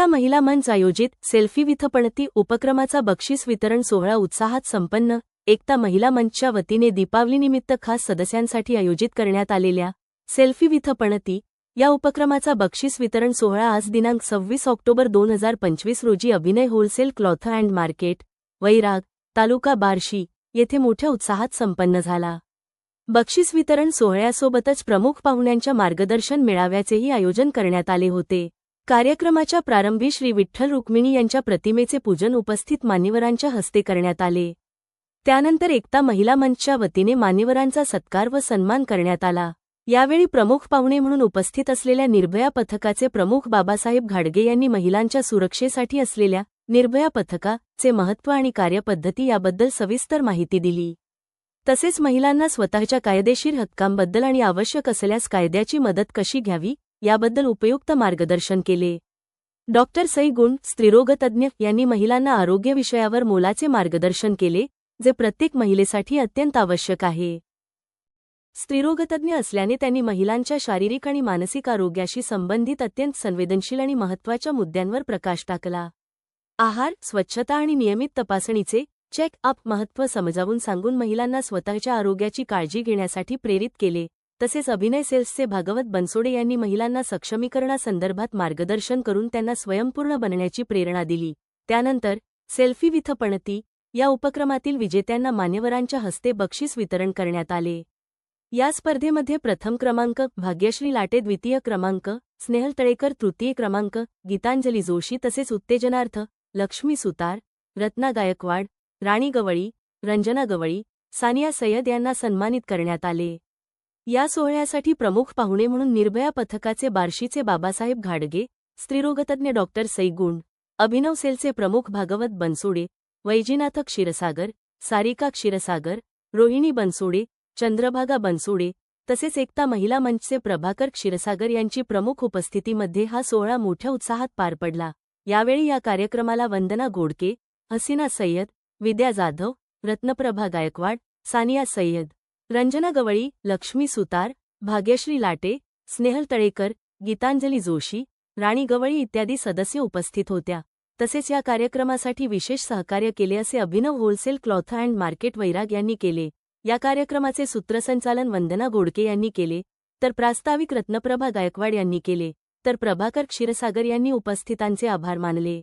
एकता महिला मंच आयोजित सेल्फी विथ पणती उपक्रमाचा बक्षीस वितरण सोहळा उत्साहात संपन्न एकता महिला मंचच्या वतीने दीपावलीनिमित्त खास सदस्यांसाठी आयोजित करण्यात आलेल्या सेल्फी विथ पणती या उपक्रमाचा बक्षीस वितरण सोहळा आज दिनांक सव्वीस ऑक्टोबर दोन हजार पंचवीस रोजी अभिनय होलसेल क्लॉथ अँड मार्केट वैराग तालुका बार्शी येथे मोठ्या उत्साहात संपन्न झाला. बक्षीस वितरण सोहळ्यासोबतच प्रमुख पाहुण्यांच्या मार्गदर्शन मेळाव्याचेही आयोजन करण्यात आले होते. कार्यक्रमाच्या प्रारंभी श्री विठ्ठल रुक्मिणी यांच्या प्रतिमेचे पूजन उपस्थित मान्यवरांच्या हस्ते करण्यात आले. त्यानंतर एकता महिला मंचच्या वतीने मान्यवरांचा सत्कार व सन्मान करण्यात आला. यावेळी प्रमुख पाहुणे म्हणून उपस्थित असलेल्या निर्भया पथकाचे प्रमुख बाबासाहेब घाडगे यांनी महिलांच्या सुरक्षेसाठी असलेल्या निर्भया पथकाचे महत्त्व आणि कार्यपद्धती याबद्दल सविस्तर माहिती दिली. तसेच महिलांना स्वतःच्या कायदेशीर हक्कांबद्दल आणि आवश्यक असल्यास कायद्याची मदत कशी घ्यावी याबद्दल उपयुक्त मार्गदर्शन केले. डॉक्टर सई गुण स्त्रीरोगतज्ञ यांनी महिलांना आरोग्य विषयावर मोलाचे मार्गदर्शन केले जे प्रत्येक महिलेसाठी अत्यंत आवश्यक आहे. स्त्रीरोगतज्ञ असल्याने त्यांनी महिलांच्या शारीरिक आणि मानसिक आरोग्याशी संबंधित अत्यंत संवेदनशील आणि महत्त्वाच्या मुद्द्यांवर प्रकाश टाकला. आहार स्वच्छता आणि नियमित तपासणीचे चेक अप महत्त्व समजावून सांगून महिलांना स्वतःच्या आरोग्याची काळजी घेण्यासाठी प्रेरित केले. तसेच अभिनय सेल्सचे भागवत बनसोडे यांनी महिलांना सक्षमीकरणासंदर्भात मार्गदर्शन करून त्यांना स्वयंपूर्ण बनण्याची प्रेरणा दिली. त्यानंतर सेल्फी विथ पणती या उपक्रमातील विजेत्यांना मान्यवरांच्या हस्ते बक्षीस वितरण करण्यात आले. या स्पर्धेमध्ये प्रथम क्रमांक भाग्यश्री लाटे द्वितीय क्रमांक स्नेहल तळेकर तृतीय क्रमांक गीतांजली जोशी तसेच उत्तेजनार्थ लक्ष्मी सुतार रत्ना गायकवाड राणी गवळी रंजना गवळी सानिया सय्यद यांना सन्मानित करण्यात आले. या सोहळ्यासाठी प्रमुख पाहुणे म्हणून निर्भया पथकाचे बार्शीचे बाबासाहेब घाडगे स्त्रीरोगतज्ञ डॉक्टर सैगुण अभिनव सेलचे प्रमुख भागवत बनसोडे वैजीनाथ क्षीरसागर सारिका क्षीरसागर रोहिणी बनसोडे चंद्रभागा बनसोडे तसेच एकता महिला मंचचे प्रभाकर क्षीरसागर यांची प्रमुख उपस्थितीमध्ये हा सोहळा मोठ्या उत्साहात पार पडला. यावेळी या कार्यक्रमाला वंदना गोडके हसीना सय्यद विद्या जाधव रत्नप्रभा गायकवाड सानिया सय्यद रंजना गवळी लक्ष्मी सुतार भाग्यश्री लाटे स्नेहल तळेकर गीतांजली जोशी राणी गवळी इत्यादी सदस्य उपस्थित होत्या. तसेच या कार्यक्रमासाठी विशेष सहकार्य केले असे Abhinav wholesale cloth and market Vairag यांनी केले. या कार्यक्रमाचे सूत्रसंचालन वंदना गोडके यांनी केले तर प्रास्ताविक रत्नप्रभा गायकवाड यांनी केले तर प्रभाकर क्षीरसागर यांनी उपस्थितांचे आभार मानले.